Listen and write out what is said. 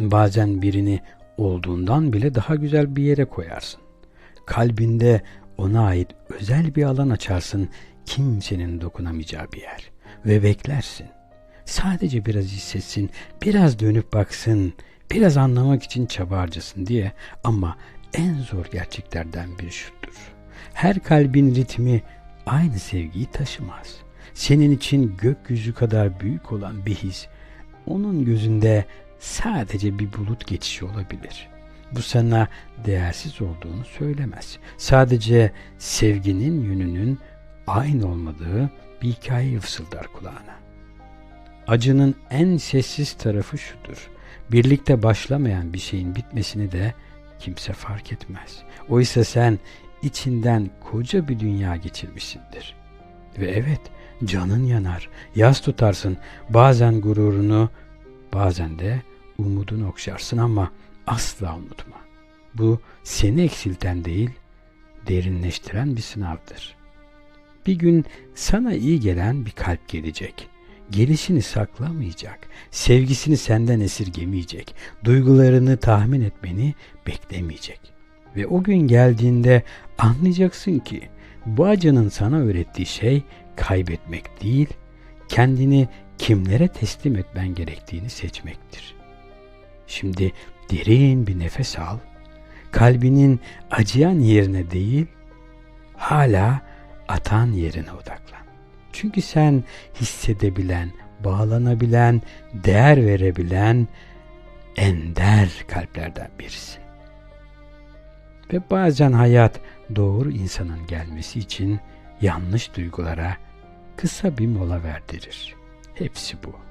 Bazen birini olduğundan bile daha güzel bir yere koyarsın. Kalbinde ona ait özel bir alan açarsın, kimsenin dokunamayacağı bir yer. Ve beklersin. Sadece biraz hissetsin, biraz dönüp baksın, biraz anlamak için çaba harcasın diye. Ama en zor gerçeklerden biri şudur. Her kalbin ritmi aynı sevgiyi taşımaz. Senin için gökyüzü kadar büyük olan bir his, onun gözünde sadece bir bulut geçişi olabilir. Bu sana değersiz olduğunu söylemez. Sadece sevginin yönünün aynı olmadığı bir hikayeyi fısıldar kulağına. Acının en sessiz tarafı şudur. Birlikte başlamayan bir şeyin bitmesini de kimse fark etmez. Oysa sen içinden koca bir dünya geçirmişsindir. Ve evet canın yanar, yas tutarsın, bazen gururunu, bazen de umudunu okşarsın ama asla unutma. Bu seni eksilten değil, derinleştiren bir sınavdır. Bir gün sana iyi gelen bir kalp gelecek. Gelişini saklamayacak, sevgisini senden esirgemeyecek, duygularını tahmin etmeni beklemeyecek. Ve o gün geldiğinde anlayacaksın ki bu acının sana öğrettiği şey kaybetmek değil, kendini kimlere teslim etmen gerektiğini seçmektir. Şimdi derin bir nefes al. Kalbinin acıyan yerine değil, hala atan yerine odaklan. Çünkü sen hissedebilen, bağlanabilen, değer verebilen ender kalplerden birisin. Ve bazen hayat doğru insanın gelmesi için yanlış duygulara kısa bir mola verdirir. Hepsi bu.